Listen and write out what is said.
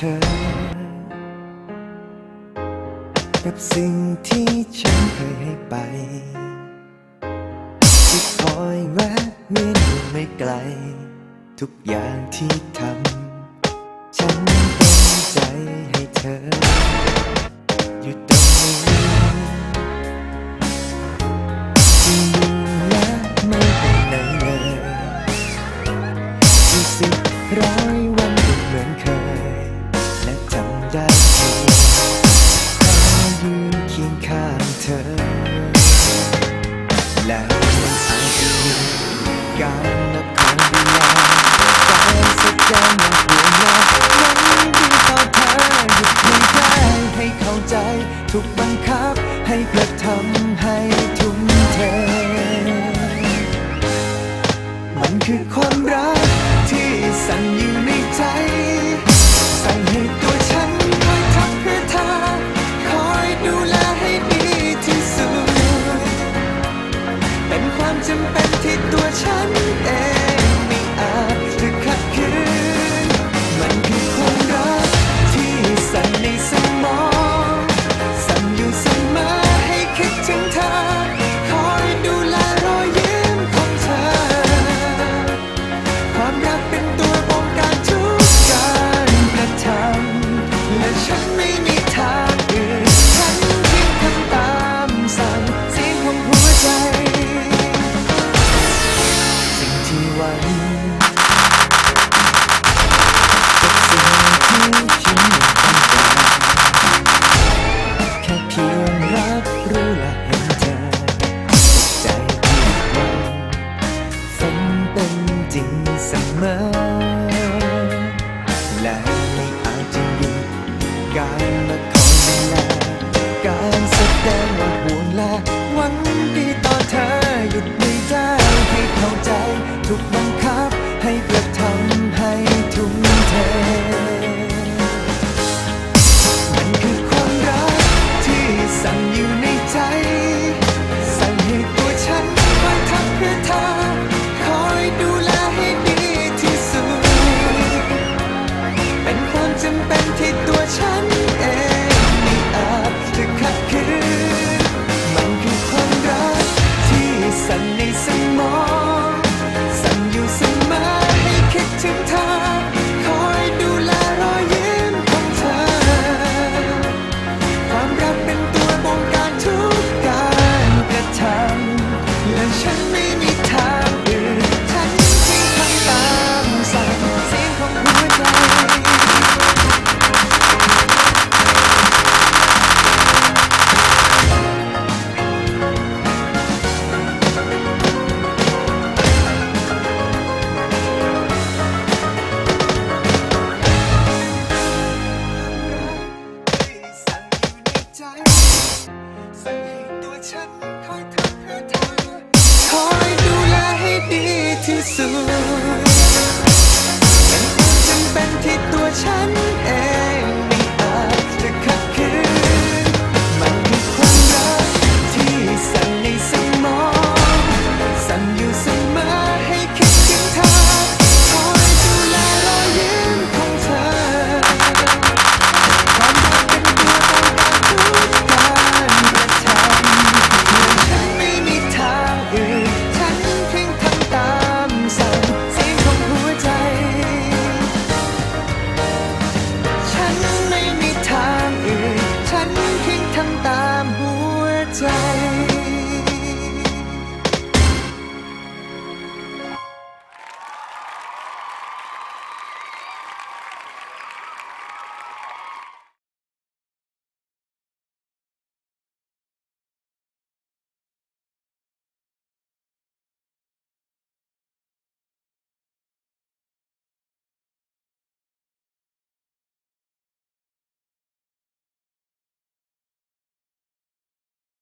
ธอ กับสิ่งที่ฉันเคยให้ไป ที่คอยแวะเวีอยู่ไม่ไกล ทุกอย่างที่ทำ ฉันเป็นใจให้เธอ ได้ขอยืนเคียงข้างเธอ และมันอาจจะมีการนับครั้งเวลาแต่สักอย่าหนึ่งเวลานั้นดีต่อเธอหยุดไม่ได้ให้เข้าใจ ถูกบังคับให้กระทำให้ ที่ตัวฉันเอง เสมอ